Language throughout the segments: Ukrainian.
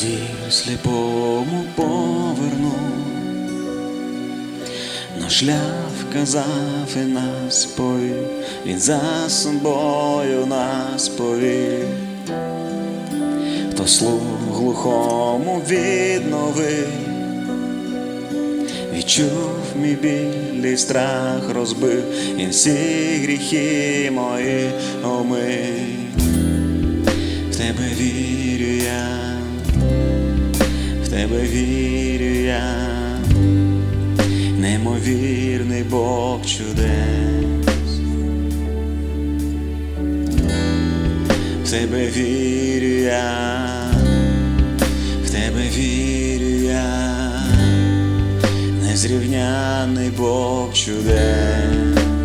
зір сліпому поверну, на шлях казав і нас повів, він за собою нас повів, хто слух глухому відновив, відчув мій білий страх розбив, і всі гріхи мої омив. В тебе вірю я тебе вірю я, немовірний Бог чудес, в тебе вірю я, в тебе вірю я, незрівняний Бог чудес.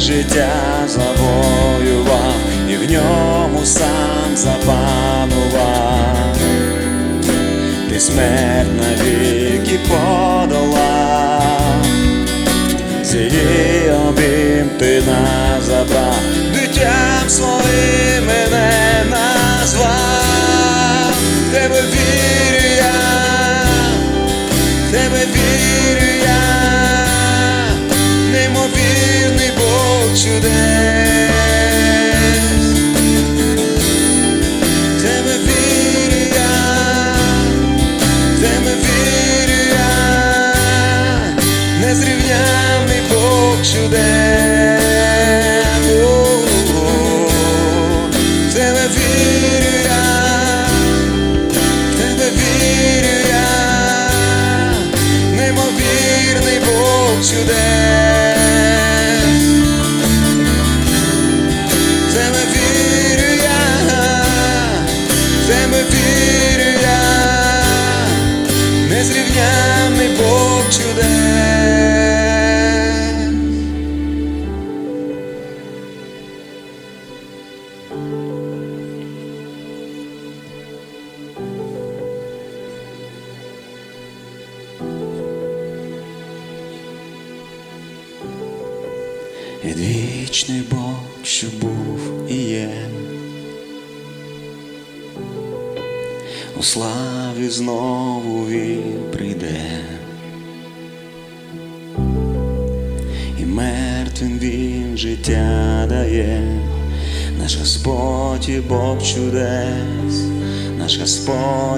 життя завоював і в ньому сам запанував, ти смерть навіки подолав, з обім ти нас забрав дитям своїм.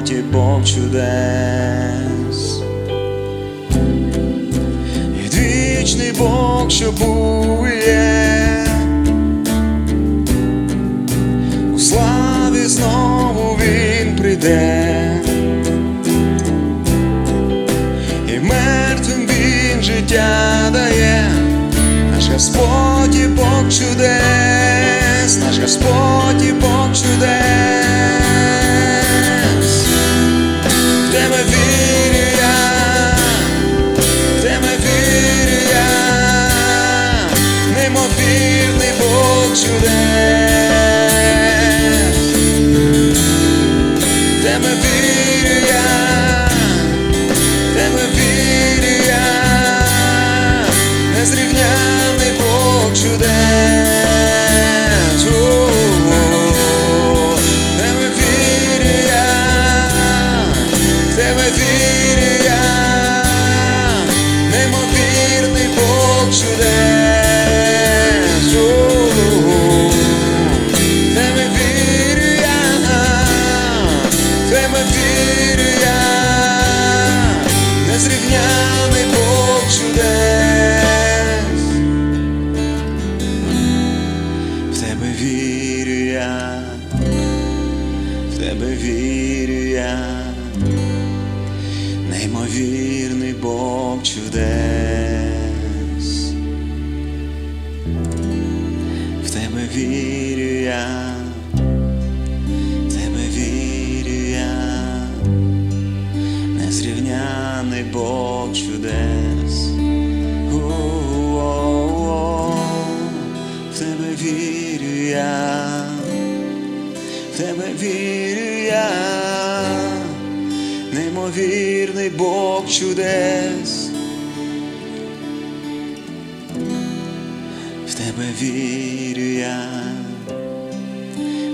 святі Бог чудес. should I я, в тебе вірю я, неймовірний Бог чудес. В тебе вірю я,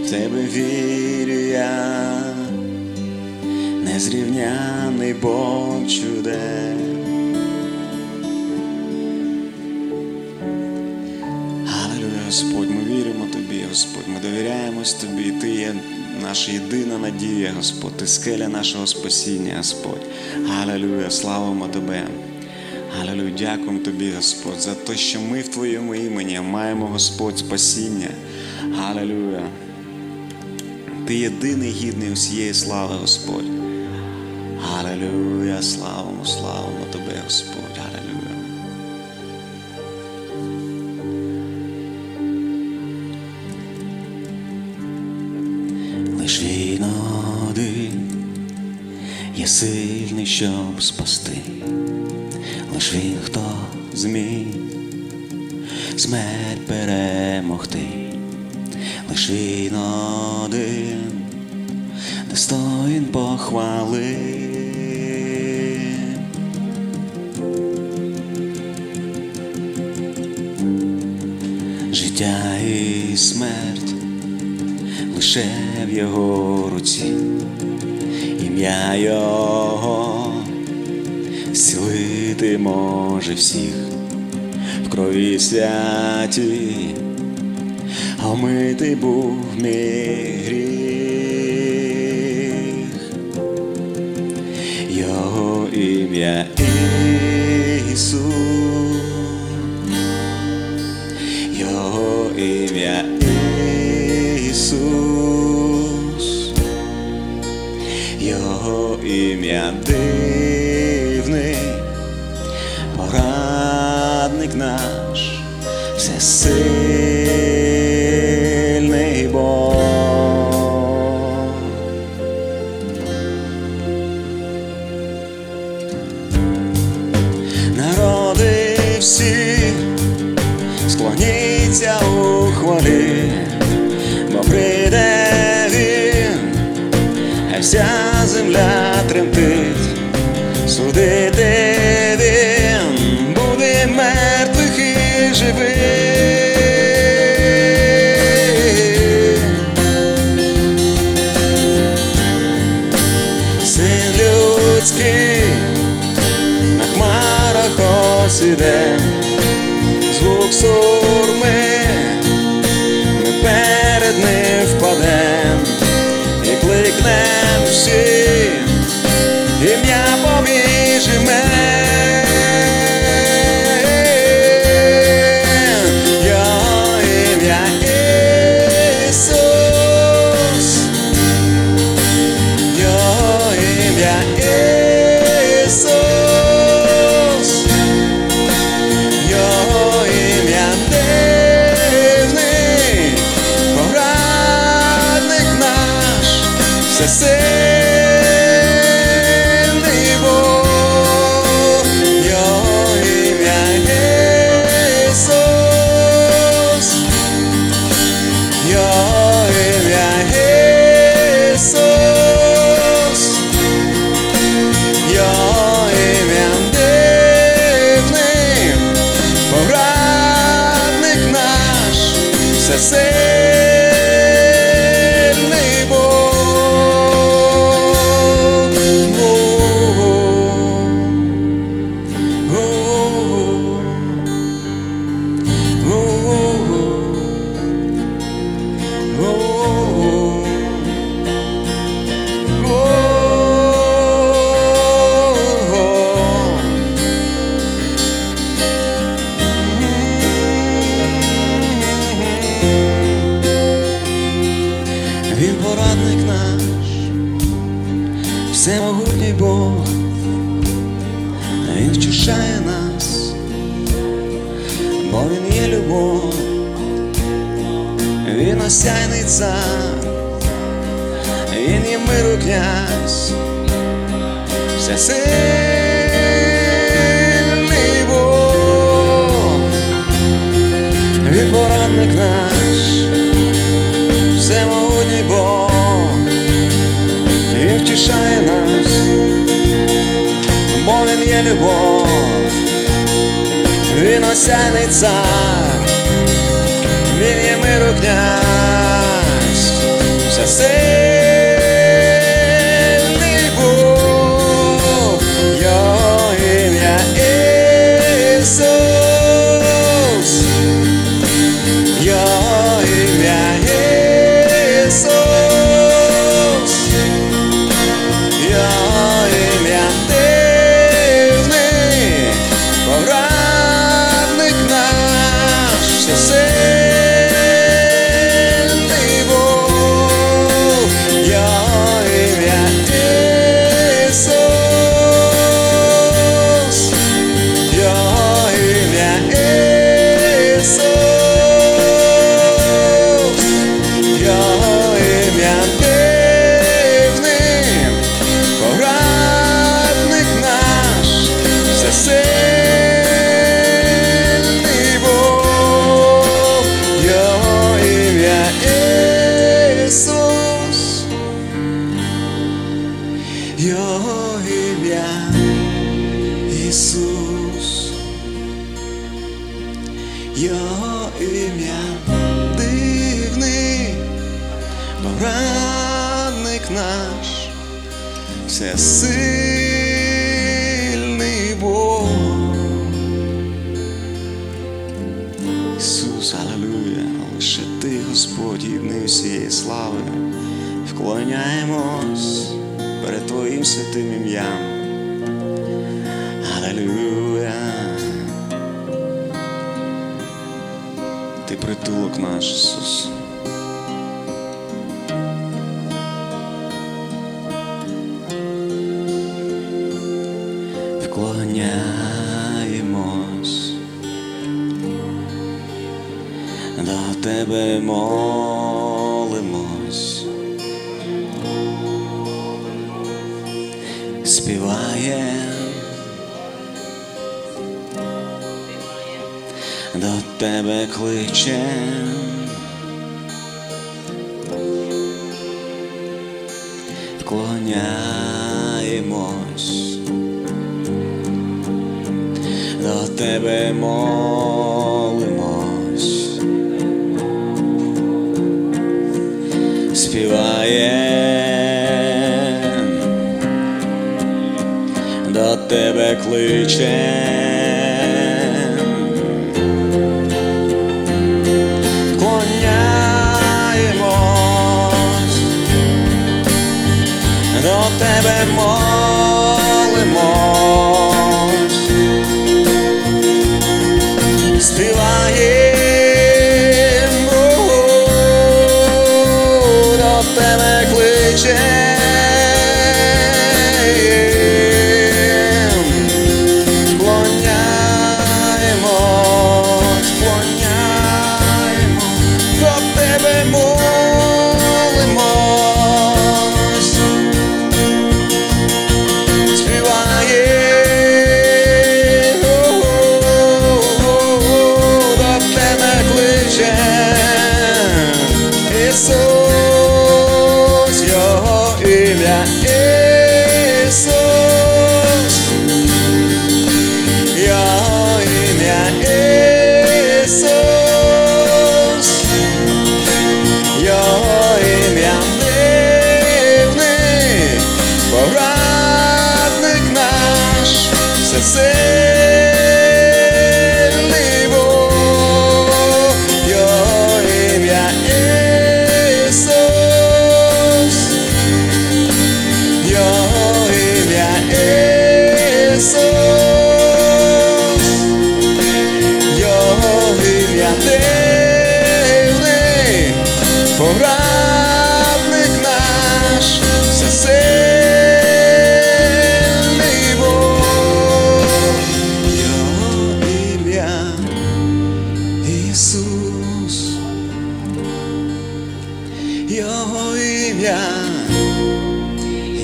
в тебе вірю я, незрівняний Бог чудес. Господь, мы Господь, ми довіряємось Тобі. Ти є наша єдина надія, Господь, Ти скеля нашого спасіння, Господь. Аллилуйя, славимо Тебе. Аллилуйя, дякуємо Тобі, Господь, за те, що ми в Твоєму імені маємо, Господь, спасіння. Аллилуйя. Ти єдиний гідний усієї слави, Господь. Аллилуйя, славимо, славимо Тебе, Господь. Щоб спасти, лиш він, хто зміг смерть перемогти, лиш він один, достоїн похвали. Життя і смерть лише в його руці, ім'я Його зцілити може всіх в крові святі, а вмитий був мій гріх, Його ім'я Ісус. Його ім'я Ісус, Його ім'я дивний, Порадник наш, всесильний Бог. Народи всі склоніться у хвалі, бо прийде він, а вся земля тремтить, судити всесильний сяйный царь И не миру князь. Всесильний Бог. Він поранник наш. Всемогутній Бог. Він втішає нас. Бо Він є любов. Він осяйний цар Він є миру князь. Você. наклоняємось до тебе молимось, співає до тебе кличе. Клоня. тебе молимось, співає, до тебе кличе. Його ім'я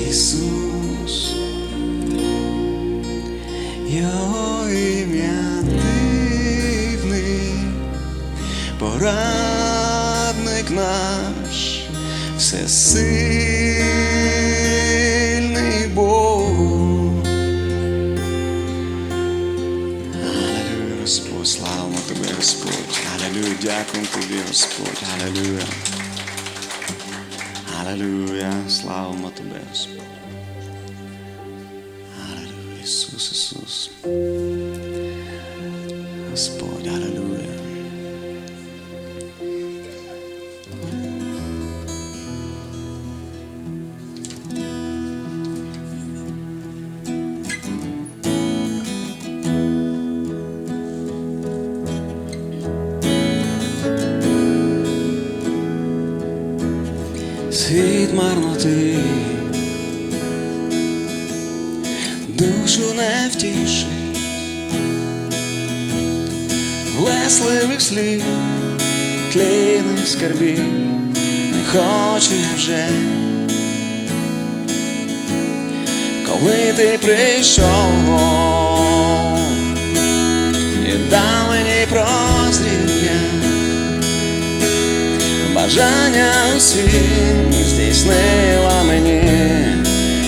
Ісус, Його ім'я дивний, порадник наш, всесильний Бог. Аллилуйя, Господь, слава Тобі, Господь, Аллилуйя, дякуємо Тобі, Господь, Аллилуйя. Алілюя, слава Тебе, Господи. Алілюя, Ісус, Ісус. Господь, алілюя. Світ марноти, душу не втішить, Глесливих слів, тлійних скарбів не хочу я вже. Коли ти прийшов дав мені прозріння, бажання усім здійснила мені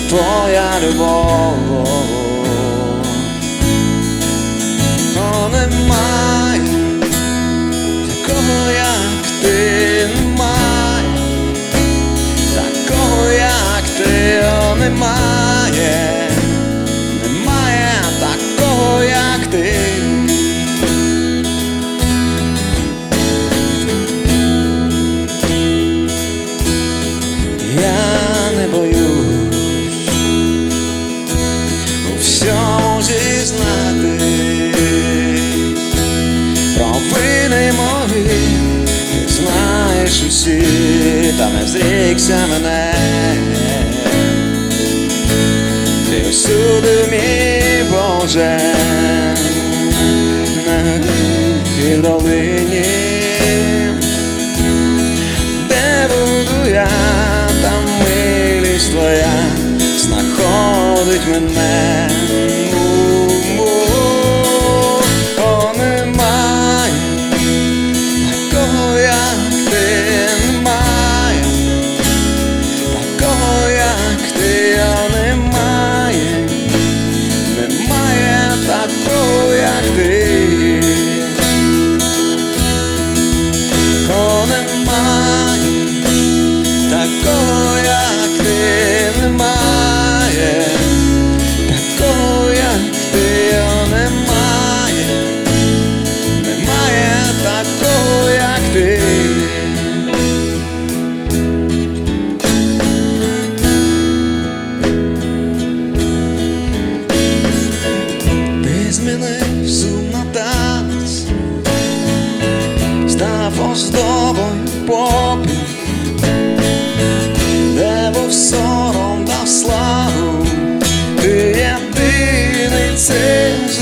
твоя любов. О, немає такого, як ти, немає, такого, як ти, о, немає, зрікся мене. Ти всюди мій Боже, і в долині де буду я, там милість твоя знаходить мене.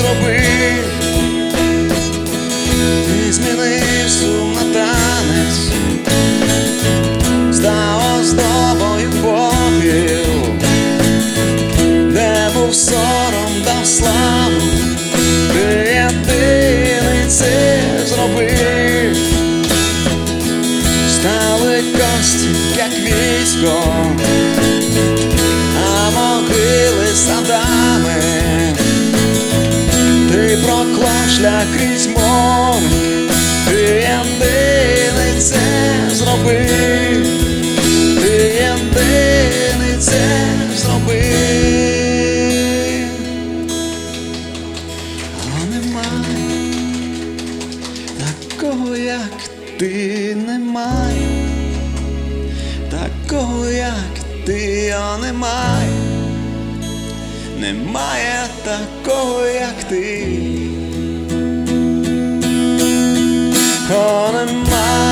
Це зробив, це зробив, єдиний це зробив. А немає такого, як ти немає, такого, як ти, о, немає, немає такого, як ти. О, немає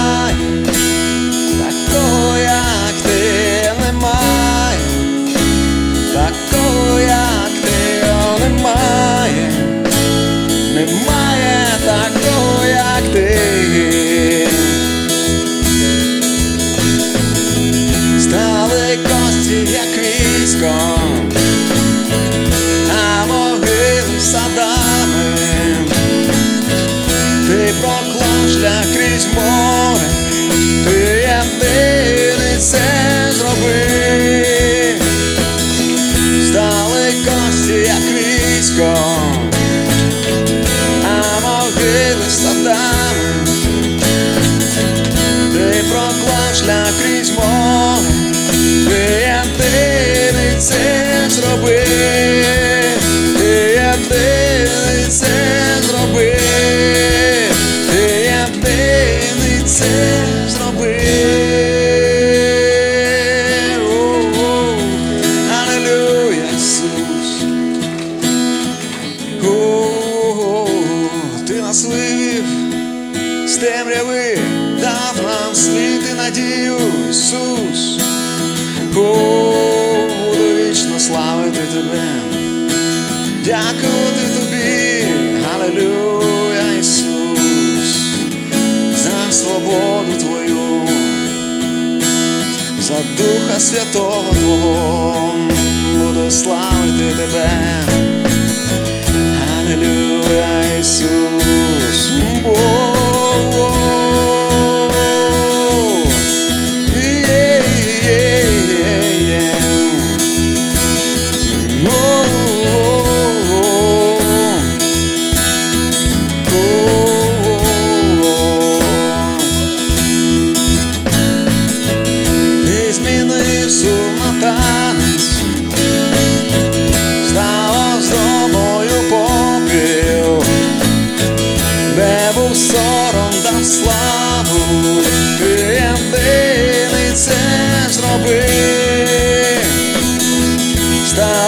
крізь Духа Святого Твого, буду славити Тебе, Аллилуйя, Ісус. Бог.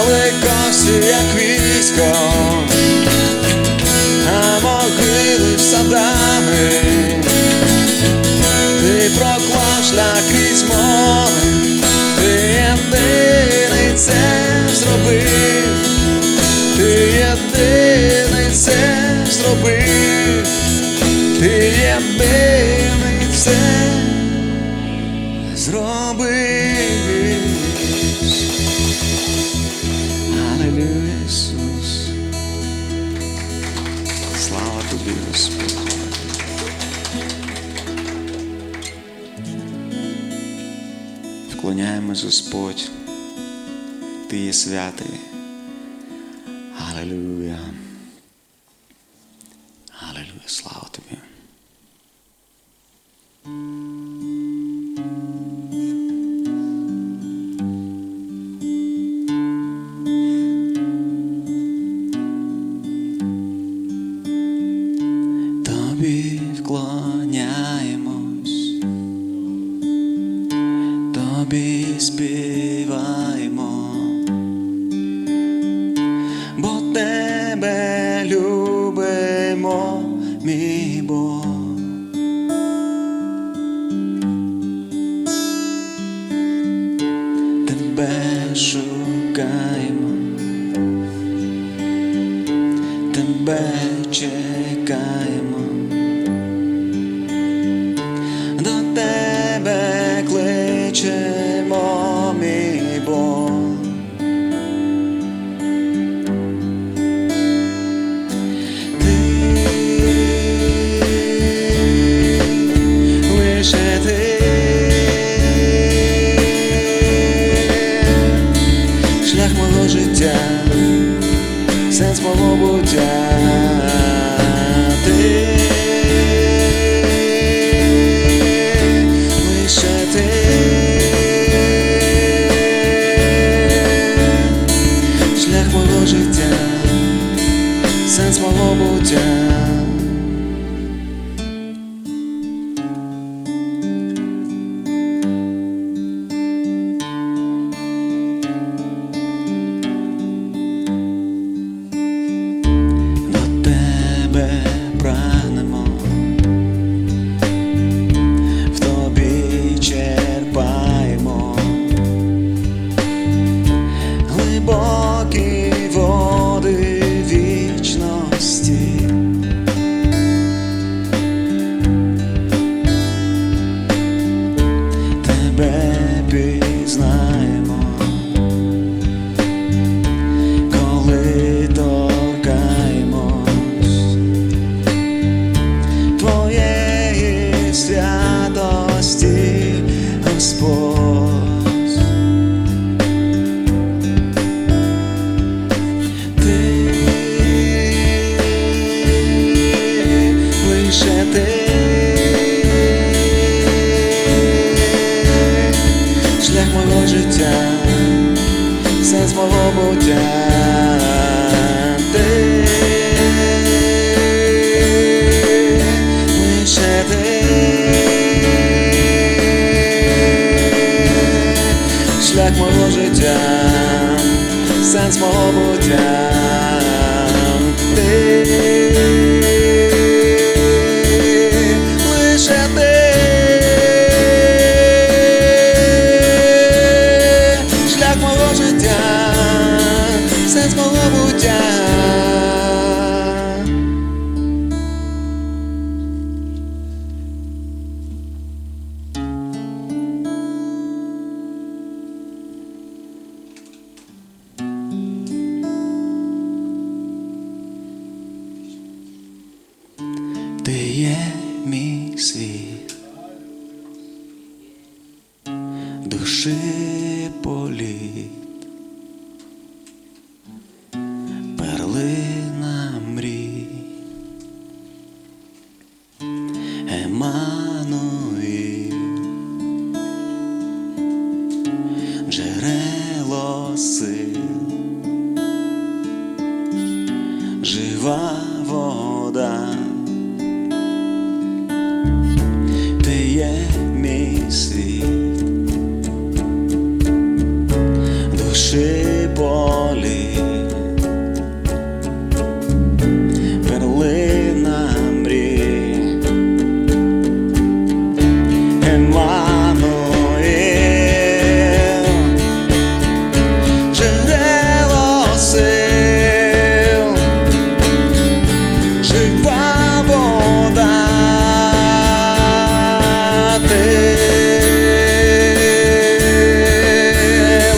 далеко як військо, а могили садами, ти проклав шлях крізь море, ти єдиний це зробив, ти єдиний це зробив. Господь, Ти є святий. 谁 жива вода. Ти,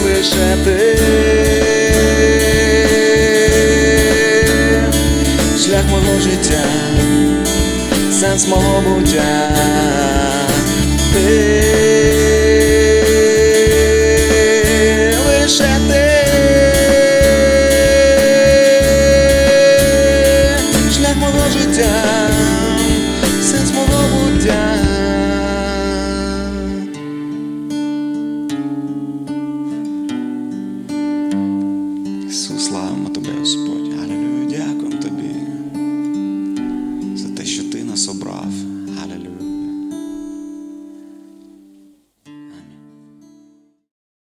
лише шлях мого життя, сенс мого буття.